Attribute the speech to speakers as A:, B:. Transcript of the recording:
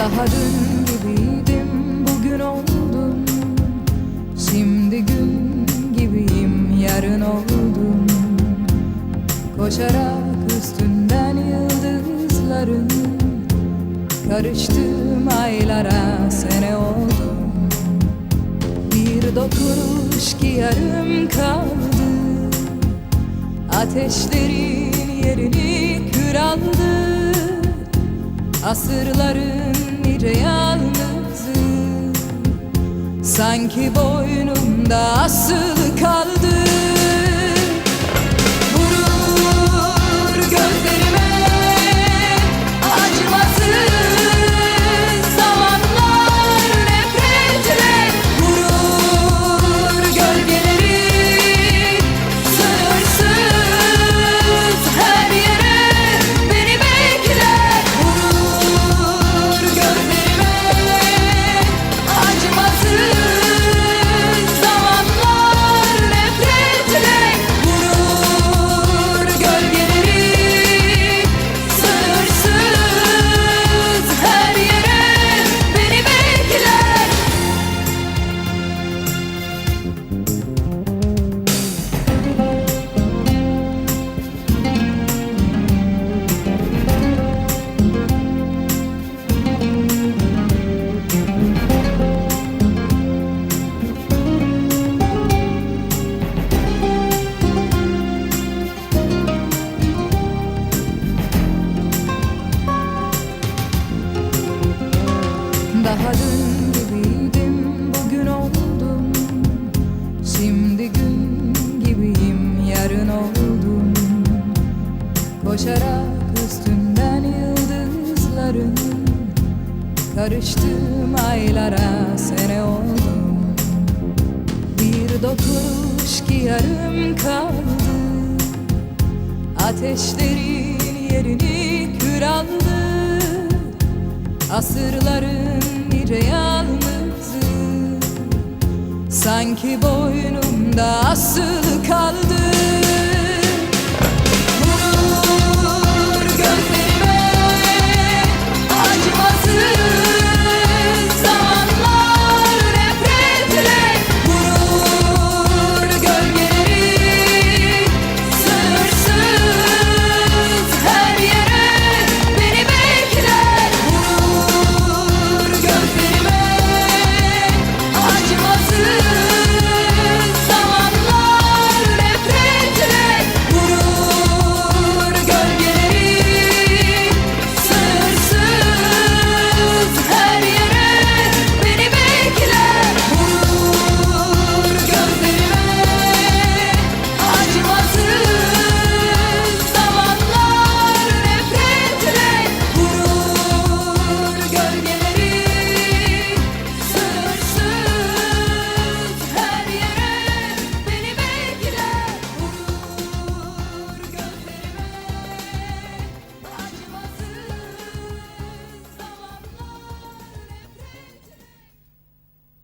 A: Daha dün gibiydim bugün oldum. Şimdi gün gibiyim yarın oldum. Koşarak üstünden yıldızların Karıştım aylara sene oldum. Bir dokunuş ki yarım kaldı. Ateşlerin yerini kür aldı. Asırların nice yalnızı. Sanki boynumda asılı kaldı Daha dün gibiydim bugün oldum. Şimdi gün gibiyim yarın oldum. Koşarak üstünden yıldızların Karıştım aylara sene oldum. Bir dokunuş ki yarım kaldı. Ateşlerin yerini kür aldı. Asırların nice yalnızı Sanki boynumda asılı